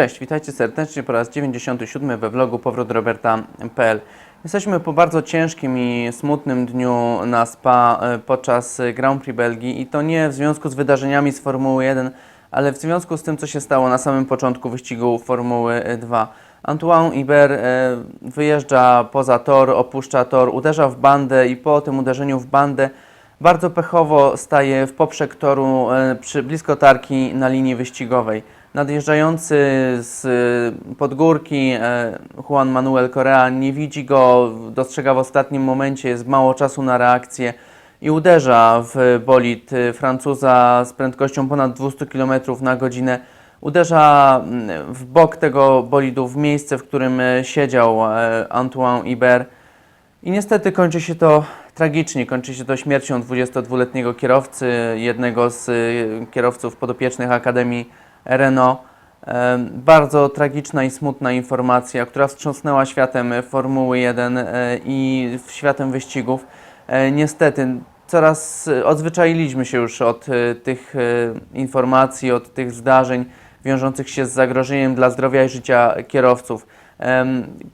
Cześć, witajcie serdecznie po raz 97 we vlogu powrót Roberta.pl. Jesteśmy po bardzo ciężkim i smutnym dniu na Spa e, podczas Grand Prix Belgii i to nie w związku z wydarzeniami z Formuły 1, ale w związku z tym, co się stało na samym początku wyścigu Formuły 2. Antoine Iber e, wyjeżdża poza tor, opuszcza tor, uderza w bandę i po tym uderzeniu w bandę bardzo pechowo staje w poprzek toru e, przy blisko tarki na linii wyścigowej. Nadjeżdżający z e, podgórki e, Juan Manuel Correa nie widzi go, dostrzega w ostatnim momencie, jest mało czasu na reakcję i uderza w bolid e, Francuza z prędkością ponad 200 km na godzinę. Uderza mm, w bok tego bolidu, w miejsce, w którym e, siedział e, Antoine Iber. I niestety kończy się to tragicznie. Kończy się to śmiercią 22-letniego kierowcy, jednego z y, kierowców podopiecznych Akademii Renault. Bardzo tragiczna i smutna informacja, która wstrząsnęła światem Formuły 1 e, i światem wyścigów. E, Niestety, coraz odzwyczailiśmy się już od e, tych informacji, od tych zdarzeń wiążących się z zagrożeniem dla zdrowia i życia kierowców.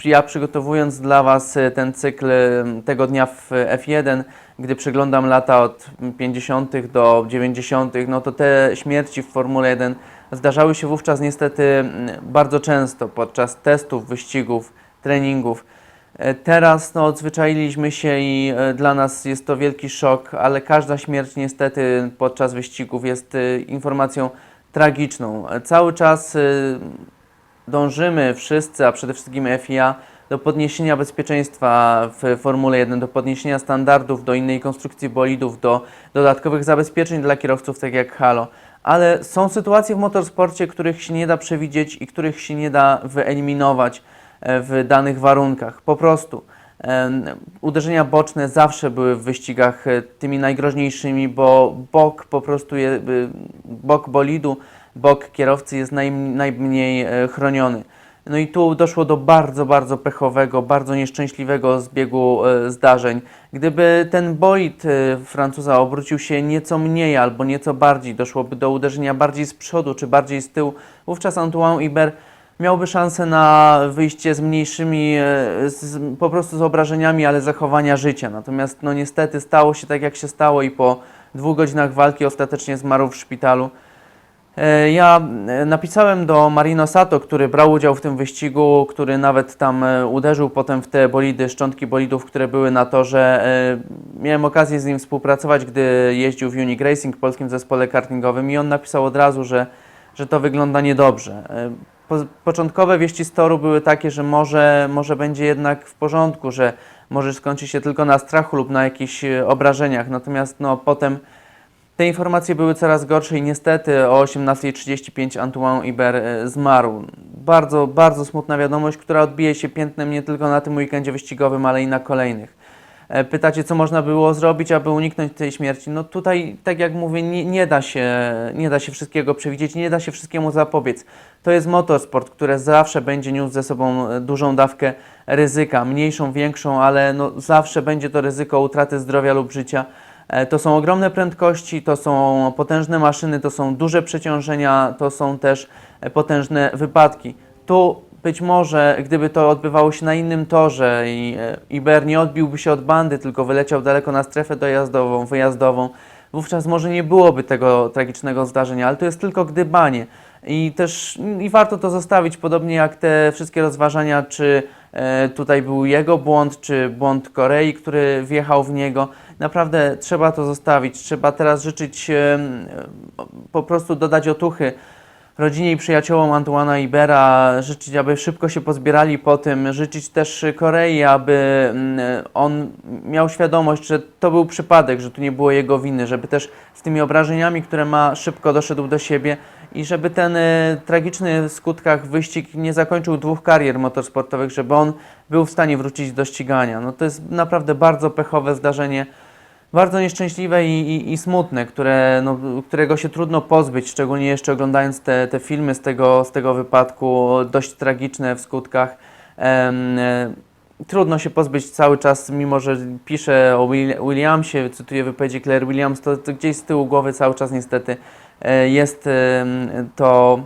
Ja przygotowując dla Was ten cykl tego dnia w F1, gdy przeglądam lata od 50. do 90., no to te śmierci w Formule 1 zdarzały się wówczas niestety mm, bardzo często podczas testów, wyścigów, treningów. E, Teraz no, odzwyczailiśmy się i e, dla nas jest to wielki szok, ale każda śmierć niestety podczas wyścigów jest e, informacją tragiczną. Cały czas dążymy wszyscy, a przede wszystkim FIA, do podniesienia bezpieczeństwa w Formule 1, do podniesienia standardów, do innej konstrukcji bolidów, do dodatkowych zabezpieczeń dla kierowców, tak jak Halo. Ale są sytuacje w motorsporcie, których się nie da przewidzieć i których się nie da wyeliminować e, w danych warunkach. Po prostu. Em, Uderzenia boczne zawsze były w wyścigach e, tymi najgroźniejszymi, bo bok po prostu, je, bok bolidu, bok kierowcy jest naj, najmniej e, chroniony. No i tu doszło do bardzo, bardzo pechowego, bardzo nieszczęśliwego zbiegu e, zdarzeń. Gdyby ten bolid e, Francuza obrócił się nieco mniej albo nieco bardziej, doszłoby do uderzenia bardziej z przodu czy bardziej z tyłu, wówczas Antoine Iber miałby szansę na wyjście z mniejszymi, e, z, po prostu z obrażeniami, ale zachowania życia. Natomiast no niestety stało się tak, jak się stało i po dwóch godzinach walki ostatecznie zmarł w szpitalu. E, Ja e, napisałem do Marino Sato, który brał udział w tym wyścigu, który nawet tam e, uderzył potem w te bolidy, szczątki bolidów, które były na torze. Miałem okazję z nim współpracować, gdy jeździł w Unique Racing, polskim zespole kartingowym i on napisał od razu, że, że to wygląda niedobrze. Po, początkowe wieści z toru były takie, że może, może będzie jednak w porządku, że może skończy się tylko na strachu lub na jakichś obrażeniach. Natomiast no, potem te informacje były coraz gorsze i niestety o 18.35 Antoine Iber e, zmarł. Bardzo, bardzo smutna wiadomość, która odbije się piętnem nie tylko na tym weekendzie wyścigowym, ale i na kolejnych. E, Pytacie, co można było zrobić, aby uniknąć tej śmierci? No tutaj, tak jak mówię, nie, nie, da się, nie da się wszystkiego przewidzieć, nie da się wszystkiemu zapobiec. To jest motorsport, który zawsze będzie niósł ze sobą e, dużą dawkę ryzyka, mniejszą, większą, ale no zawsze będzie to ryzyko utraty zdrowia lub życia. E, To są ogromne prędkości, to są potężne maszyny, to są duże przeciążenia, to są też e, potężne wypadki. Tu być może, gdyby to odbywało się na innym torze i e, Iber nie odbiłby się od bandy, tylko wyleciał daleko na strefę dojazdową, wyjazdową, wówczas może nie byłoby tego tragicznego zdarzenia, ale to jest tylko gdybanie. I też i warto to zostawić, podobnie jak te wszystkie rozważania, czy tutaj był jego błąd, czy błąd Korei, który wjechał w niego. Naprawdę trzeba to zostawić. Trzeba teraz życzyć, po prostu dodać otuchy rodzinie i przyjaciołom Antuana Ibera, życzyć, aby szybko się pozbierali po tym, życzyć też Korei, aby on miał świadomość, że to był przypadek, że tu nie było jego winy, żeby też z tymi obrażeniami, które ma, szybko doszedł do siebie i żeby ten e, tragiczny w skutkach wyścig nie zakończył dwóch karier motorsportowych, żeby on był w stanie wrócić do ścigania. No to jest naprawdę bardzo pechowe zdarzenie bardzo nieszczęśliwe i, i, i smutne, które, no, którego się trudno pozbyć, szczególnie jeszcze oglądając te, te filmy z tego, z tego wypadku, dość tragiczne w skutkach. E, trudno się pozbyć cały czas, mimo że piszę o Will, Williamsie, cytuję wypowiedzi Claire Williams, to, to gdzieś z tyłu głowy cały czas niestety e, jest to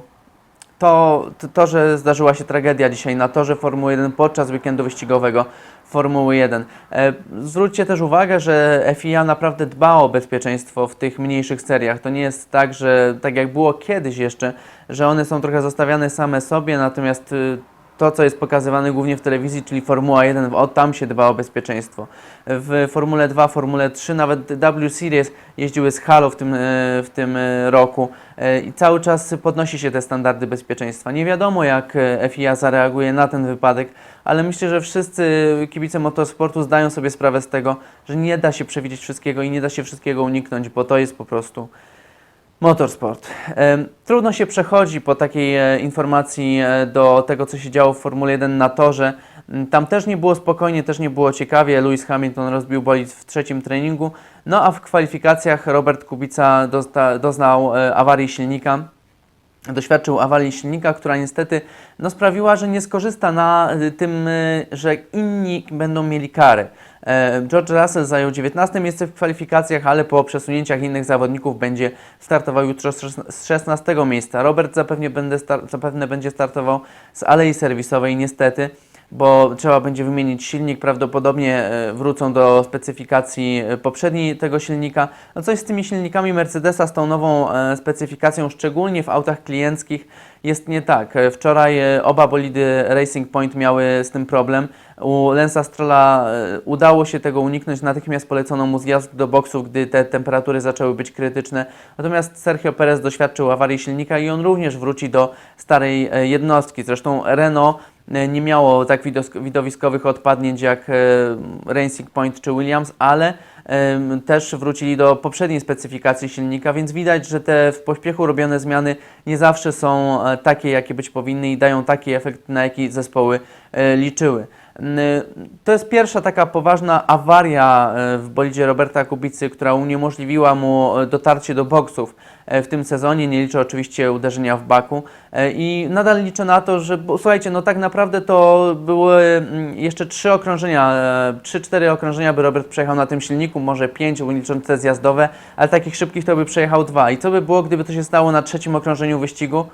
to, to, że zdarzyła się tragedia dzisiaj na torze Formuły 1 podczas weekendu wyścigowego Formuły 1. E, zwróćcie też uwagę, że FIA naprawdę dba o bezpieczeństwo w tych mniejszych seriach. To nie jest tak, że tak jak było kiedyś jeszcze, że one są trochę zostawiane same sobie, natomiast y, to, co jest pokazywane głównie w telewizji, czyli Formuła 1, o tam się dba o bezpieczeństwo. W Formule 2, Formule 3, nawet W Series jeździły z Halo w tym, e, w tym e, roku e, i cały czas podnosi się te standardy bezpieczeństwa. Nie wiadomo, jak FIA zareaguje na ten wypadek, ale myślę, że wszyscy kibice motorsportu zdają sobie sprawę z tego, że nie da się przewidzieć wszystkiego i nie da się wszystkiego uniknąć, bo to jest po prostu Motorsport. Trudno się przechodzi po takiej e, informacji e, do tego, co się działo w Formule 1 na torze. Mm, Tam też nie było spokojnie, też nie było ciekawie. Lewis Hamilton rozbił bolid w trzecim treningu. No a w kwalifikacjach Robert Kubica doznał e, awarii silnika doświadczył awarii silnika, która niestety no, sprawiła, że nie skorzysta na y, tym, y, że inni będą mieli karę. E, George Russell zajął 19 miejsce w kwalifikacjach, ale po przesunięciach innych zawodników będzie startował jutro z szesna- z 16 miejsca. Robert zapewne, zapewne będzie startował z alei serwisowej, niestety bo trzeba będzie wymienić silnik, prawdopodobnie e, wrócą do specyfikacji e, poprzedniej tego silnika. No coś z tymi silnikami Mercedesa, z tą nową e, specyfikacją, szczególnie w autach klienckich, jest nie tak. Wczoraj oba bolidy Racing Point miały z tym problem. U Lensa Strolla e, udało się tego uniknąć, natychmiast polecono mu zjazd do boksów, gdy te temperatury zaczęły być krytyczne. Natomiast Sergio Perez doświadczył awarii silnika i on również wróci do starej jednostki. Zresztą Renault nie miało tak widowiskowych odpadnięć jak e, Racing Point czy Williams, ale też wrócili do poprzedniej specyfikacji silnika, więc widać, że te w pośpiechu robione zmiany nie zawsze są e, takie, jakie być powinny i dają taki efekt, na jaki zespoły e, liczyły. To jest pierwsza taka poważna awaria e, w bolidzie Roberta Kubicy, która uniemożliwiła mu e, dotarcie do boksów e, w tym sezonie. Nie liczę oczywiście uderzenia w baku i nadal liczę na to, że bo, słuchajcie, no tak naprawdę to były jeszcze trzy okrążenia, trzy, cztery okrążenia by Robert przejechał na tym silniku, może pięć, licząc te zjazdowe, ale takich szybkich to by przejechał dwa. I co by było, gdyby to się stało na trzecim okrążeniu wyścigu?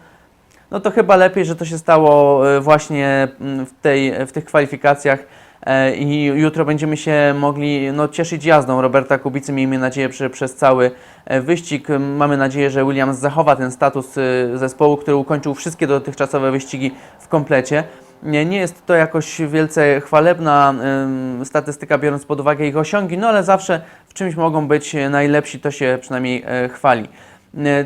No to chyba lepiej, że to się stało e, właśnie mm, w, tej, w tych kwalifikacjach e, i jutro będziemy się mogli no, cieszyć jazdą Roberta Kubicy, miejmy nadzieję, przy, przez cały e, wyścig. Mamy nadzieję, że Williams zachowa ten status zespołu, który ukończył wszystkie dotychczasowe wyścigi w komplecie. Nie, nie jest to jakoś wielce chwalebna statystyka, biorąc pod uwagę ich osiągi, no ale zawsze w czymś mogą być najlepsi, to się przynajmniej e, chwali. E,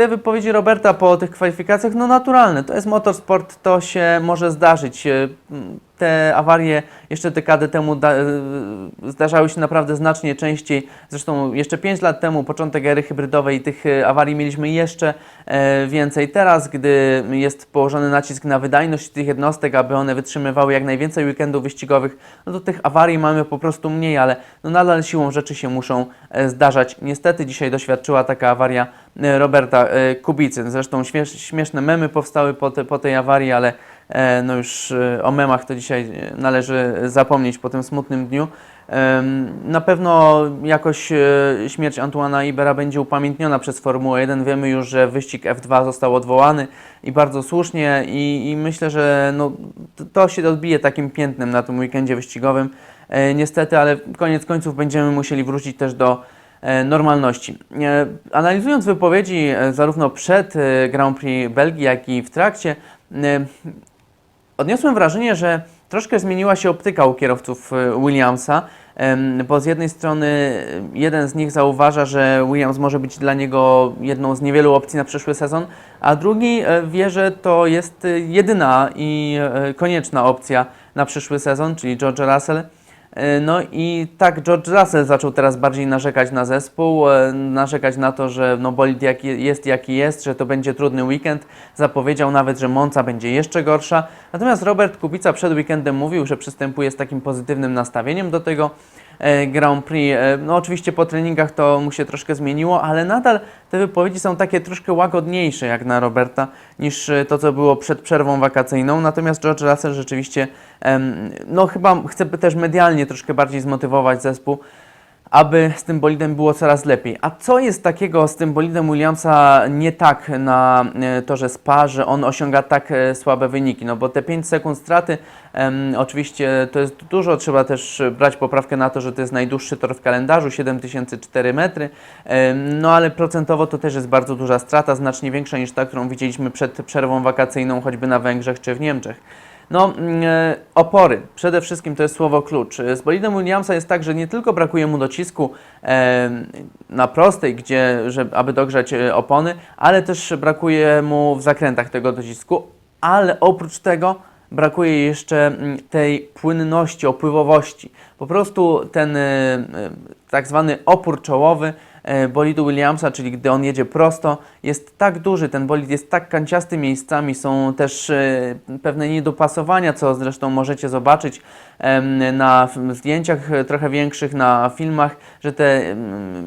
te wypowiedzi Roberta po tych kwalifikacjach, no naturalne, to jest motorsport, to się może zdarzyć. Te awarie jeszcze dekadę temu da, zdarzały się naprawdę znacznie częściej. Zresztą jeszcze 5 lat temu, początek ery hybrydowej, tych e, awarii mieliśmy jeszcze e, więcej. Teraz, gdy jest położony nacisk na wydajność tych jednostek, aby one wytrzymywały jak najwięcej weekendów wyścigowych, no to tych awarii mamy po prostu mniej, ale no nadal siłą rzeczy się muszą e, zdarzać. Niestety dzisiaj doświadczyła taka awaria Roberta e, Kubicy. Zresztą śmiesz, śmieszne memy powstały po, te, po tej awarii, ale no już e, o memach to dzisiaj e, należy zapomnieć po tym smutnym dniu. Na pewno jakoś e, śmierć Antuana Ibera będzie upamiętniona przez Formułę 1. Wiemy już, że wyścig F2 został odwołany i bardzo słusznie i, i myślę, że no, to- się odbije takim piętnem na tym weekendzie wyścigowym. E, Niestety, ale koniec końców będziemy musieli wrócić też do e, normalności. E, Analizując wypowiedzi e, zarówno przed e, Grand Prix Belgii, jak i w trakcie, e, odniosłem wrażenie, że troszkę zmieniła się optyka u kierowców e, Williamsa, bo z jednej strony e, jeden z nich zauważa, że Williams może być dla niego jedną z niewielu opcji na przyszły sezon, a drugi e, wie, że to jest e, jedyna i e, konieczna opcja na przyszły sezon, czyli George Russell. E, No i tak George Russell zaczął teraz bardziej narzekać na zespół, e, narzekać na to, że no bolid jaki jest jaki jest, że to będzie trudny weekend. Zapowiedział nawet, że Monza będzie jeszcze gorsza. Natomiast Robert Kubica przed weekendem mówił, że przystępuje z takim pozytywnym nastawieniem do tego Grand Prix. E, No oczywiście po treningach to mu się troszkę zmieniło, ale nadal te wypowiedzi są takie troszkę łagodniejsze jak na Roberta niż e, to, co było przed przerwą wakacyjną. Natomiast George Russell rzeczywiście, no chyba chce też medialnie troszkę bardziej zmotywować zespół. Aby z tym bolidem było coraz lepiej. A co jest takiego z tym bolidem Williamsa nie tak na e, torze Spa, że on osiąga tak e, słabe wyniki? No bo te 5 sekund straty, em, oczywiście to jest dużo, trzeba też brać poprawkę na to, że to jest najdłuższy tor w kalendarzu, 7004 metry, em, no ale procentowo to też jest bardzo duża strata, znacznie większa niż ta, którą widzieliśmy przed przerwą wakacyjną, choćby na Węgrzech czy w Niemczech. No, mm, e, opory. Przede wszystkim to jest słowo klucz. E, Z bolidem Williamsa jest tak, że nie tylko brakuje mu docisku e, na prostej, gdzie, że, aby dogrzać opony, ale też brakuje mu w zakrętach tego docisku, ale oprócz tego brakuje jeszcze mm, tej płynności, opływowości. Po prostu ten tak zwany opór czołowy bolidu Williamsa, czyli gdy on jedzie prosto, jest tak duży, ten bolid jest tak kanciasty miejscami, są też e, pewne niedopasowania, co zresztą możecie zobaczyć na zdjęciach e, trochę większych, na filmach, że te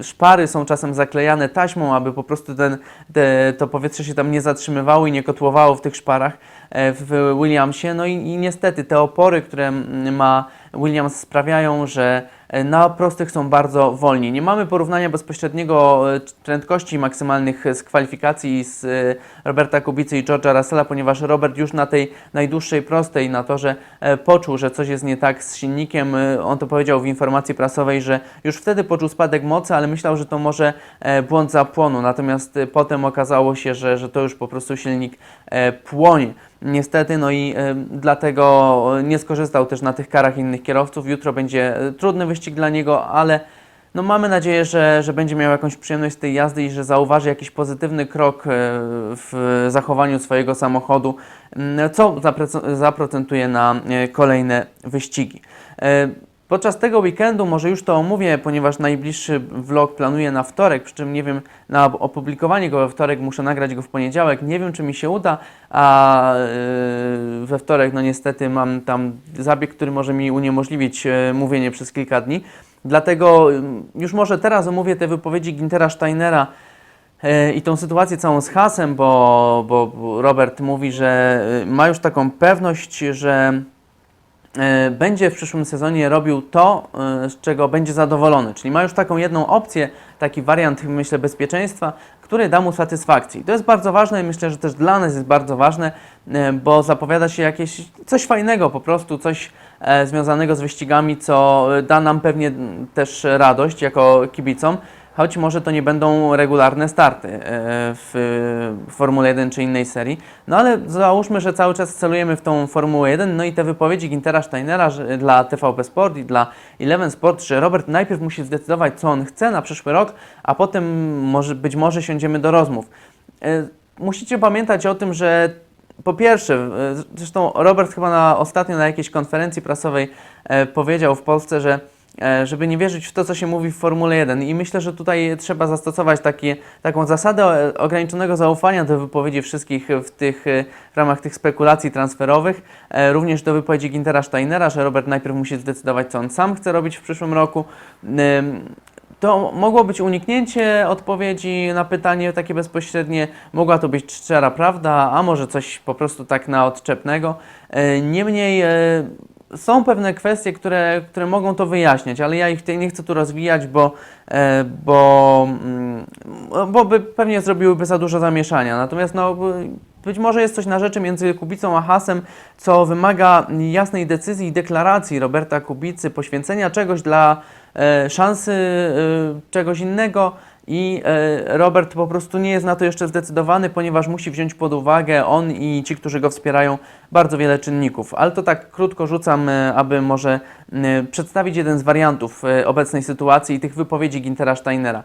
szpary są czasem zaklejane taśmą, aby po prostu ten, te, to powietrze się tam nie zatrzymywało i nie kotłowało w tych szparach e, w Williamsie. No i, i niestety te opory, które ma Williams sprawiają, że e, na prostych są bardzo wolni. Nie mamy porównania bezpośredniego e, prędkości maksymalnych z kwalifikacji z e, Roberta Kubicy i George'a Russella, ponieważ Robert już na tej najdłuższej prostej na torze e, poczuł, że coś jest nie tak z silnikiem. E, On to powiedział w informacji prasowej, że już wtedy poczuł spadek mocy, ale myślał, że to może e, błąd zapłonu. Natomiast e, potem okazało się, że, że to już po prostu silnik e, płonie. Niestety, no i e, dlatego nie skorzystał też na tych karach innych kierowców. Jutro będzie e, trudny wyścig dla niego, ale no mamy nadzieję, że, że będzie miał jakąś przyjemność z tej jazdy i że zauważy jakiś pozytywny krok e, w zachowaniu swojego samochodu, co zaprocentuje na kolejne wyścigi. E, Podczas tego weekendu, może już to omówię, ponieważ najbliższy vlog planuję na wtorek, przy czym nie wiem, na opublikowanie go we wtorek muszę nagrać go w poniedziałek. Nie wiem, czy mi się uda, a yy, we wtorek, no niestety, mam tam zabieg, który może mi uniemożliwić yy, mówienie przez kilka dni. Dlatego yy, już może teraz omówię te wypowiedzi Gintera Steinera yy, i tą sytuację całą z hasem, bo, bo Robert mówi, że ma już taką pewność, że e, będzie w przyszłym sezonie robił to, e, z czego będzie zadowolony. Czyli ma już taką jedną opcję, taki wariant, myślę, bezpieczeństwa, który da mu satysfakcji. To jest bardzo ważne i myślę, że też dla nas jest bardzo ważne, e, bo zapowiada się jakieś coś fajnego, po prostu coś e, związanego z wyścigami, co e, da nam pewnie też radość jako kibicom. Choć może to nie będą regularne starty e, w Formule 1 czy innej serii. No ale załóżmy, że cały czas celujemy w tą Formułę 1. No i te wypowiedzi Gintera Steinera dla TVP Sport i dla Eleven Sport, że Robert najpierw musi zdecydować, co on chce na przyszły rok, a potem może, być może siądziemy do rozmów. E, Musicie pamiętać o tym, że po pierwsze, e, zresztą Robert chyba na ostatnio na jakiejś konferencji prasowej powiedział w Polsce, że żeby nie wierzyć w to, co się mówi w Formule 1. I myślę, że tutaj trzeba zastosować takie, taką zasadę e, ograniczonego zaufania do wypowiedzi wszystkich w, tych, e, w ramach tych spekulacji transferowych. E, Również do wypowiedzi Gintera Steinera, że Robert najpierw musi zdecydować, co on sam chce robić w przyszłym roku. To mogło być uniknięcie odpowiedzi na pytanie takie bezpośrednie, mogła to być szczera prawda, a może coś po prostu tak na odczepnego. E, Niemniej e, są pewne kwestie, które, które mogą to wyjaśniać, ale ja ich nie chcę tu rozwijać, bo, e, bo, mm, bo by pewnie zrobiłyby za dużo zamieszania. Natomiast no, być może jest coś na rzeczy między Kubicą a Hasem, co wymaga jasnej decyzji i deklaracji Roberta Kubicy, poświęcenia czegoś dla e, szansy e, czegoś innego i e, Robert po prostu nie jest na to jeszcze zdecydowany, ponieważ musi wziąć pod uwagę on i ci, którzy go wspierają, bardzo wiele czynników. Ale to tak krótko rzucam, e, aby może e, przedstawić jeden z wariantów obecnej sytuacji i tych wypowiedzi Gintera Steinera.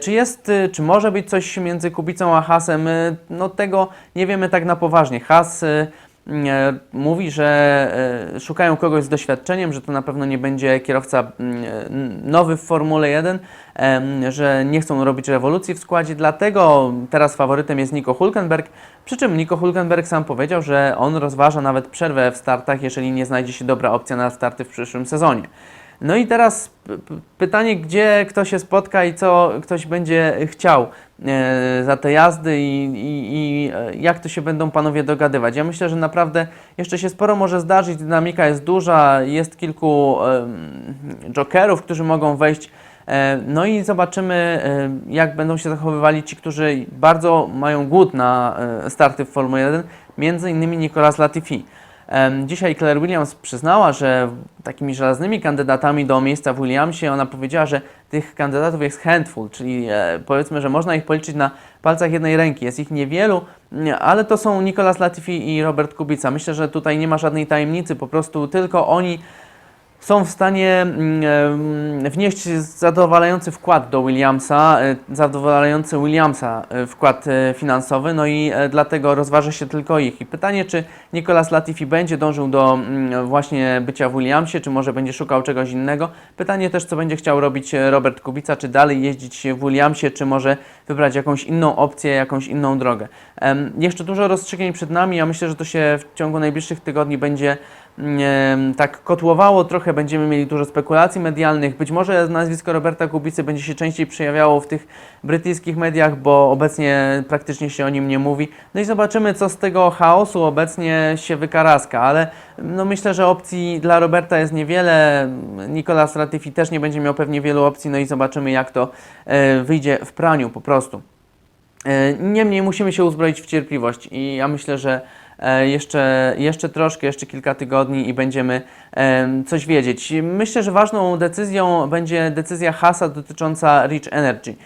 Czy jest, czy może być coś między Kubicą a Hasem? No tego nie wiemy tak na poważnie. Has mówi, że e, szukają kogoś z doświadczeniem, że to na pewno nie będzie kierowca mm, e, nowy w Formule 1, em, że nie chcą robić rewolucji w składzie, dlatego teraz faworytem jest Nico Hulkenberg, przy czym Nico Hulkenberg sam powiedział, że on rozważa nawet przerwę w startach, jeżeli nie znajdzie się dobra opcja na starty w przyszłym sezonie. No i teraz pytanie, gdzie kto się spotka i co ktoś będzie chciał e, za te jazdy i, i, i e, jak to się będą panowie dogadywać. Ja myślę, że naprawdę jeszcze się sporo może zdarzyć, dynamika jest duża, jest kilku jokerów, którzy mogą wejść E, No i zobaczymy, jak będą się zachowywali ci, którzy bardzo mają głód na starty w Formule 1, między innymi Nicolas Latifi. Dzisiaj Claire Williams przyznała, że takimi żelaznymi kandydatami do miejsca w Williamsie, ona powiedziała, że tych kandydatów jest handful, czyli e, powiedzmy, że można ich policzyć na palcach jednej ręki. Jest ich niewielu, nie, ale to są Nicolas Latifi i Robert Kubica. Myślę, że tutaj nie ma żadnej tajemnicy, po prostu tylko oni są w stanie mm, wnieść zadowalający wkład do Williamsa, e, zadowalający Williamsa e, wkład e, finansowy, no i dlatego rozważa się tylko ich. I pytanie, czy Nicolas Latifi będzie dążył do mm, właśnie bycia w Williamsie, czy może będzie szukał czegoś innego. Pytanie też, co będzie chciał robić Robert Kubica, czy dalej jeździć w Williamsie, czy może wybrać jakąś inną opcję, jakąś inną drogę. Jeszcze dużo rozstrzygnięć przed nami, ja myślę, że to się w ciągu najbliższych tygodni będzie tak kotłowało, trochę będziemy mieli dużo spekulacji medialnych. Być może nazwisko Roberta Kubicy będzie się częściej przejawiało w tych brytyjskich mediach, bo obecnie praktycznie się o nim nie mówi. No i zobaczymy, co z tego chaosu obecnie się wykaraska, ale no myślę, że opcji dla Roberta jest niewiele. Nicolas Latifi też nie będzie miał pewnie wielu opcji, no i zobaczymy, jak to e, wyjdzie w praniu po prostu. E, Niemniej musimy się uzbroić w cierpliwość i ja myślę, że jeszcze, jeszcze troszkę, jeszcze kilka tygodni i będziemy em, coś wiedzieć. Myślę, że ważną decyzją będzie decyzja Hasa dotycząca Rich Energy, e,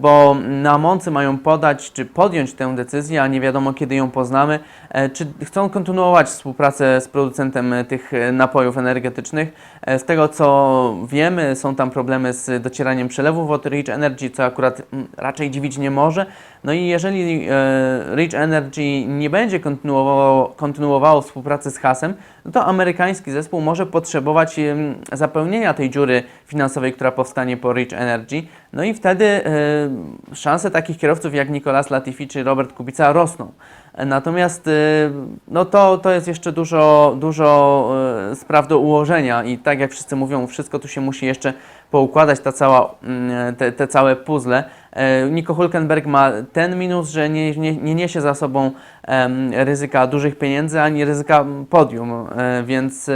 bo na Moncy mają podać, czy podjąć tę decyzję, a nie wiadomo kiedy ją poznamy, e, czy chcą kontynuować współpracę z producentem e, tych e, napojów energetycznych. E, Z tego co wiemy, są tam problemy z docieraniem przelewów od Rich Energy, co akurat mm, raczej dziwić nie może. No i jeżeli e, Rich Energy nie będzie kontynuowało, kontynuowało współpracy z Hasem, to amerykański zespół może potrzebować zapełnienia tej dziury finansowej, która powstanie po Rich Energy. No i wtedy szanse takich kierowców jak Nicolas Latifi czy Robert Kubica rosną. Natomiast e, no to, to jest jeszcze dużo, dużo spraw do ułożenia i tak jak wszyscy mówią, wszystko tu się musi jeszcze poukładać, ta cała, mm, te, te całe puzzle. E, Nico Hulkenberg ma ten minus, że nie, nie, nie niesie za sobą ryzyka dużych pieniędzy, ani ryzyka podium, więc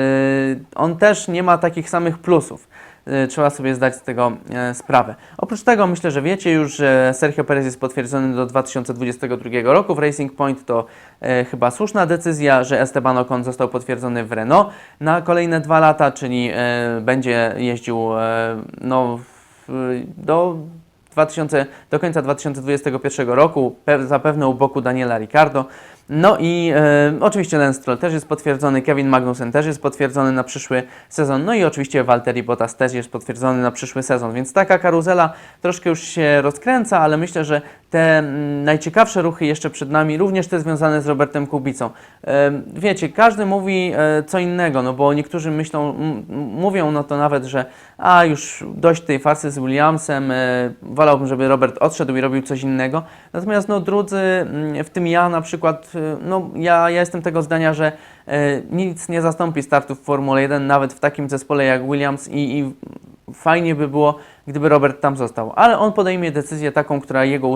on też nie ma takich samych plusów. E, Trzeba sobie zdać z tego e, sprawę. Oprócz tego myślę, że wiecie już, że Sergio Perez jest potwierdzony do 2022 roku w Racing Point. To e, chyba słuszna decyzja, że Esteban Ocon został potwierdzony w Renault na kolejne dwa lata, czyli e, będzie jeździł no, do 2000, do końca 2021 roku, pe- zapewne u boku Daniela Ricciardo. No i e, oczywiście Lance Stroll też jest potwierdzony, Kevin Magnussen też jest potwierdzony na przyszły sezon, no i oczywiście Valtteri Bottas też jest potwierdzony na przyszły sezon, więc taka karuzela troszkę już się rozkręca, ale myślę, że te mm, najciekawsze ruchy jeszcze przed nami, również te związane z Robertem Kubicą. Wiecie, każdy mówi e, co innego, no bo niektórzy myślą, mówią no to nawet, że a już dość tej farsy z Williamsem, e, wolałbym, żeby Robert odszedł i robił coś innego. Natomiast no drudzy, mm, w tym ja na przykład, e, no ja, ja jestem tego zdania, że nic nie zastąpi startów w Formule 1, nawet w takim zespole jak Williams i, i fajnie by było, gdyby Robert tam został. Ale on podejmie decyzję taką, która jego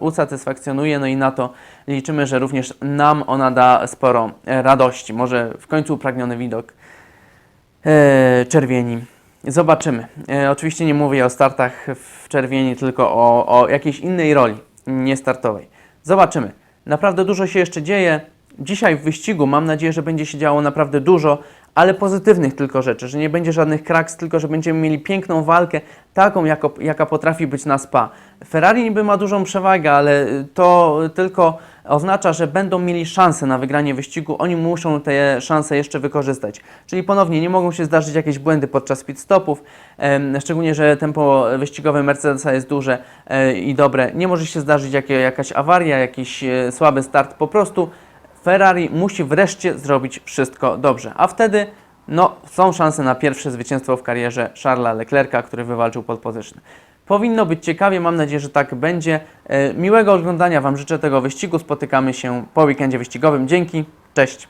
usatysfakcjonuje, no i na to liczymy, że również nam ona da sporo e, radości. Może w końcu upragniony widok e, czerwieni. Zobaczymy. E, oczywiście nie mówię o startach w czerwieni, tylko o, o jakiejś innej roli, nie startowej. Zobaczymy. Naprawdę dużo się jeszcze dzieje. Dzisiaj w wyścigu mam nadzieję, że będzie się działo naprawdę dużo, ale pozytywnych tylko rzeczy, że nie będzie żadnych kraks, tylko że będziemy mieli piękną walkę, taką jako, jaka potrafi być na SPA. Ferrari niby ma dużą przewagę, ale to tylko oznacza, że będą mieli szansę na wygranie wyścigu, oni muszą te szanse jeszcze wykorzystać. Czyli ponownie nie mogą się zdarzyć jakieś błędy podczas pit stopów, szczególnie, że tempo wyścigowe Mercedesa jest duże e, i dobre. Nie może się zdarzyć jakaś awaria, jakiś e, słaby start, po prostu Ferrari musi wreszcie zrobić wszystko dobrze, a wtedy no, są szanse na pierwsze zwycięstwo w karierze Charlesa Leclerca, który wywalczył pole. Powinno być ciekawie, mam nadzieję, że tak będzie. E, Miłego oglądania Wam życzę tego wyścigu. Spotykamy się po weekendzie wyścigowym. Dzięki, cześć.